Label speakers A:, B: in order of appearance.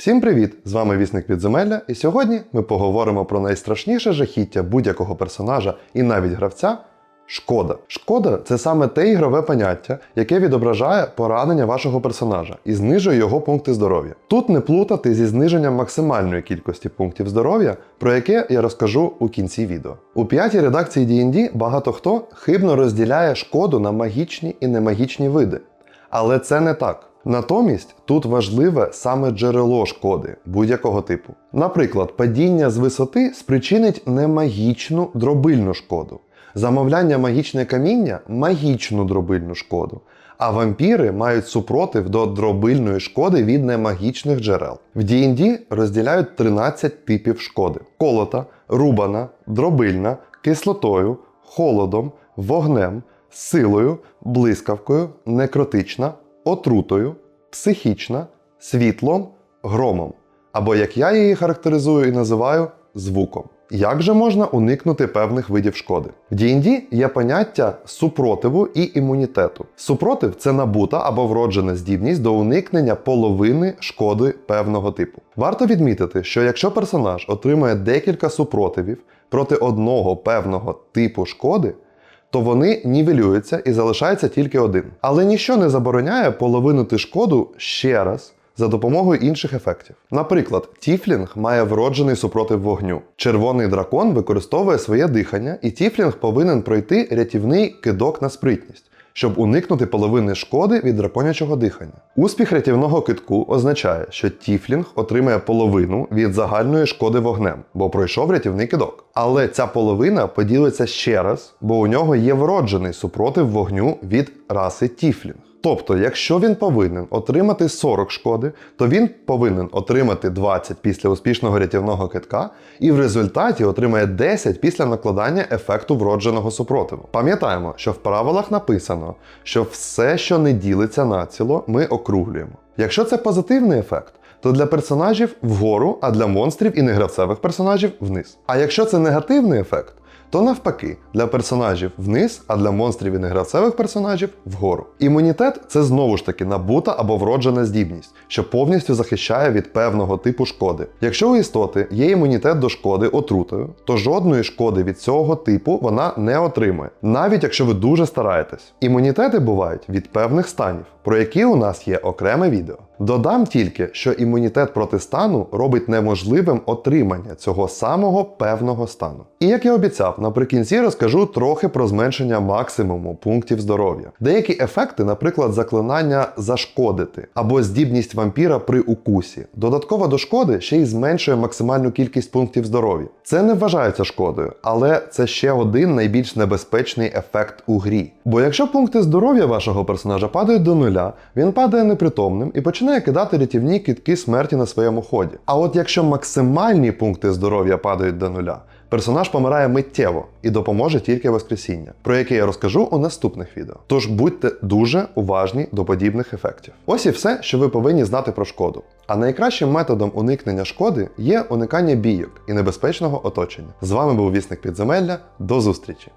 A: Всім привіт! З вами Вісник Підземелля, і сьогодні ми поговоримо про найстрашніше жахіття будь-якого персонажа і навіть гравця шкода. Шкода це саме те ігрове поняття, яке відображає поранення вашого персонажа і знижує його пункти здоров'я. Тут не плутати зі зниженням максимальної кількості пунктів здоров'я, про яке я розкажу у кінці відео. У п'ятій редакції D&D багато хто хибно розділяє шкоду на магічні і немагічні види. Але це не так. Натомість тут важливе саме джерело шкоди будь-якого типу. Наприклад, падіння з висоти спричинить немагічну дробильну шкоду. Замовляння магічне каміння магічну дробильну шкоду. А вампіри мають супротив до дробильної шкоди від немагічних джерел. В D&D розділяють 13 типів шкоди: колота, рубана, дробильна, кислотою, холодом, вогнем, силою, блискавкою, некротична, отрутою, психічна, світлом, громом. Або як я її характеризую і називаю звуком. Як же можна уникнути певних видів шкоди? В D&D є поняття супротиву і імунітету. Супротив це набута або вроджена здібність до уникнення половини шкоди певного типу. Варто відмітити, що якщо персонаж отримує декілька супротивів проти одного певного типу шкоди, то вони нівелюються і залишається тільки один. Але ніщо не забороняє половинити шкоду ще раз за допомогою інших ефектів. Наприклад, Тіфлінг має вроджений супротив вогню. Червоний дракон використовує своє дихання, і Тіфлінг повинен пройти рятівний кидок на спритність. Щоб уникнути половини шкоди від драконячого дихання. Успіх рятівного китку означає, що Тіфлінг отримає половину від загальної шкоди вогнем, бо пройшов рятівний кидок. Але ця половина поділиться ще раз, бо у нього є вроджений супротив вогню від раси Тіфлінг. Тобто, якщо він повинен отримати 40 шкоди, то він повинен отримати 20 після успішного рятівного китка, і в результаті отримає 10 після накладання ефекту вродженого супротиву. Пам'ятаємо, що в правилах написано, що все, що не ділиться націло, ми округлюємо. Якщо це позитивний ефект, то для персонажів вгору, а для монстрів і негравцевих персонажів вниз. А якщо це негативний ефект, то навпаки, для персонажів вниз, а для монстрів і негравцевих персонажів вгору. Імунітет це знову ж таки набута або вроджена здібність, що повністю захищає від певного типу шкоди. Якщо у істоти є імунітет до шкоди отрутою, то жодної шкоди від цього типу вона не отримує, навіть якщо ви дуже стараєтесь. Імунітети бувають від певних станів, про які у нас є окреме відео. Додам тільки, що імунітет проти стану робить неможливим отримання цього самого певного стану. І як я обіцяв, наприкінці розкажу трохи про зменшення максимуму пунктів здоров'я. Деякі ефекти, наприклад, заклинання зашкодити або здібність вампіра при укусі. Додатково до шкоди ще й зменшує максимальну кількість пунктів здоров'я. Це не вважається шкодою, але це ще один найбільш небезпечний ефект у грі. Бо якщо пункти здоров'я вашого персонажа падають до нуля, він падає непритомним і починає кидати рятівні кітки смерті на своєму ході. А от якщо максимальні пункти здоров'я падають до нуля, персонаж помирає миттєво і допоможе тільки Воскресіння, про яке я розкажу у наступних відео. Тож будьте дуже уважні до подібних ефектів. Ось і все, що ви повинні знати про шкоду. А найкращим методом уникнення шкоди є уникання бійок і небезпечного оточення. З вами був Вісник Підземелля. До зустрічі!